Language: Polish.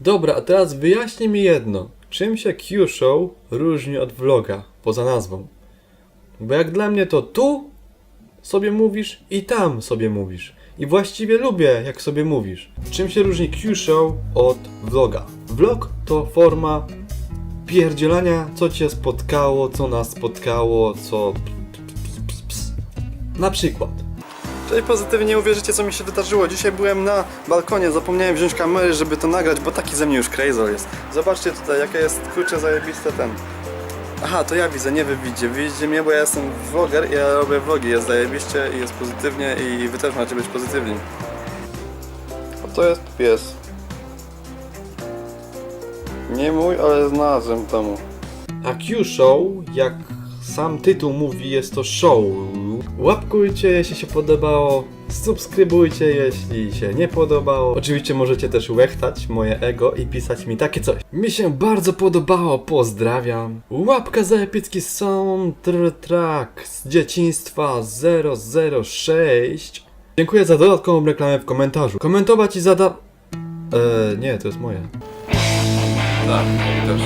Dobra, a teraz wyjaśnij mi jedno. Czym się Q-Show różni od vloga, poza nazwą? Bo jak dla mnie to tu sobie mówisz i tam sobie mówisz. I właściwie lubię, jak sobie mówisz. Czym się różni Q-Show od vloga? Vlog to forma pierdzielania, co cię spotkało, co nas spotkało, co... Na przykład. Cześć, pozytywnie nie uwierzycie co mi się wydarzyło. Dzisiaj byłem na balkonie, zapomniałem wziąć kamery, żeby to nagrać, bo taki ze mnie już crazy jest. Zobaczcie tutaj, jaka jest kurczę zajebiste ten. Aha, to ja widzę, nie wy widzicie. Widzicie mnie, bo ja jestem vloger i ja robię vlogi. Jest zajebiście i jest pozytywnie i wy też macie być pozytywni. A to jest pies. Nie mój, ale znalazłem domu. A Q-Show, jak sam tytuł mówi, jest to show. Łapkujcie, jeśli się podobało, subskrybujcie, jeśli się nie podobało. Oczywiście możecie też łechtać moje ego i pisać mi takie coś. Mi się bardzo podobało, pozdrawiam. Łapka za epicki soundtrack z dzieciństwa 006. Dziękuję za dodatkową reklamę w komentarzu. Komentować i zada... Eee, nie, to jest moje. Tak, też.